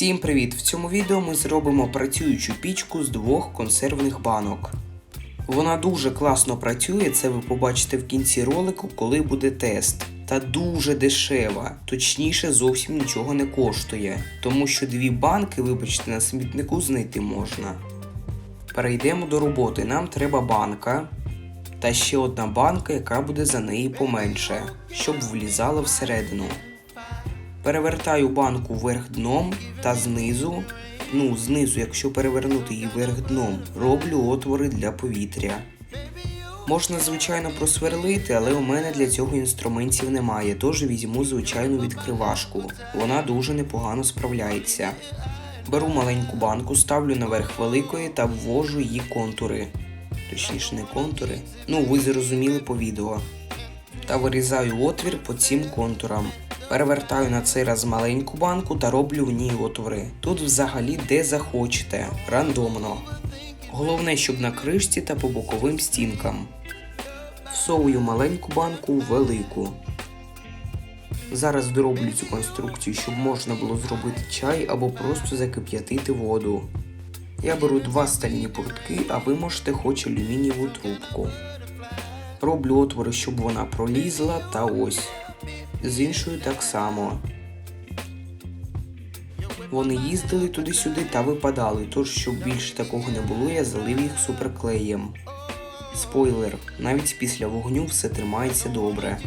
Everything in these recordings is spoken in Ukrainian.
Всім привіт! В цьому відео ми зробимо працюючу пічку з двох консервних банок. Вона дуже класно працює, це ви побачите в кінці ролику, коли буде тест. Та дуже дешева, точніше зовсім нічого не коштує, тому що дві банки, вибачте, на смітнику знайти можна. Перейдемо до роботи. Нам треба банка та ще одна банка, яка буде за неї поменше, щоб влізала всередину. Перевертаю банку вверх дном та знизу, ну знизу, якщо перевернути її вверх дном, роблю отвори для повітря. Можна, звичайно, просверлити, але у мене для цього інструментів немає, тож візьму звичайну відкривашку. Вона дуже непогано справляється. Беру маленьку банку, ставлю наверх великої та ввожу її контури. Точніше, не контури. Ну, ви зрозуміли по відео. Та вирізаю отвір по цим контурам. Перевертаю на цей раз маленьку банку та роблю в ній отвори. Тут взагалі де захочете, рандомно. Головне, щоб на кришці та по боковим стінкам. Всовую маленьку банку в велику. Зараз дороблю цю конструкцію, щоб можна було зробити чай або просто закип'ятити воду. Я беру два стальні портки, а ви можете хоч алюмінієву трубку. Роблю отвори, щоб вона пролізла, та ось. З іншою так само. Вони їздили туди-сюди та випадали, тож щоб більше такого не було, я залив їх суперклеєм. Спойлер, навіть після вогню все тримається добре.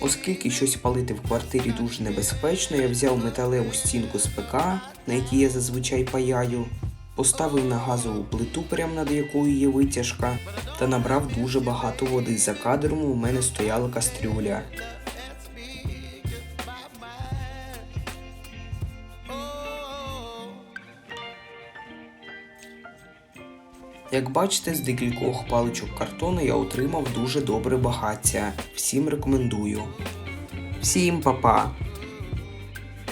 Оскільки щось палити в квартирі дуже небезпечно, я взяв металеву стінку з ПК, на якій я зазвичай паяю, поставив на газову плиту, прямо над якою є витяжка, та набрав дуже багато води. За кадром у мене стояла кастрюля. Як бачите, з декількох паличок картону я отримав дуже добре багаття. Всім рекомендую. Всім па-па!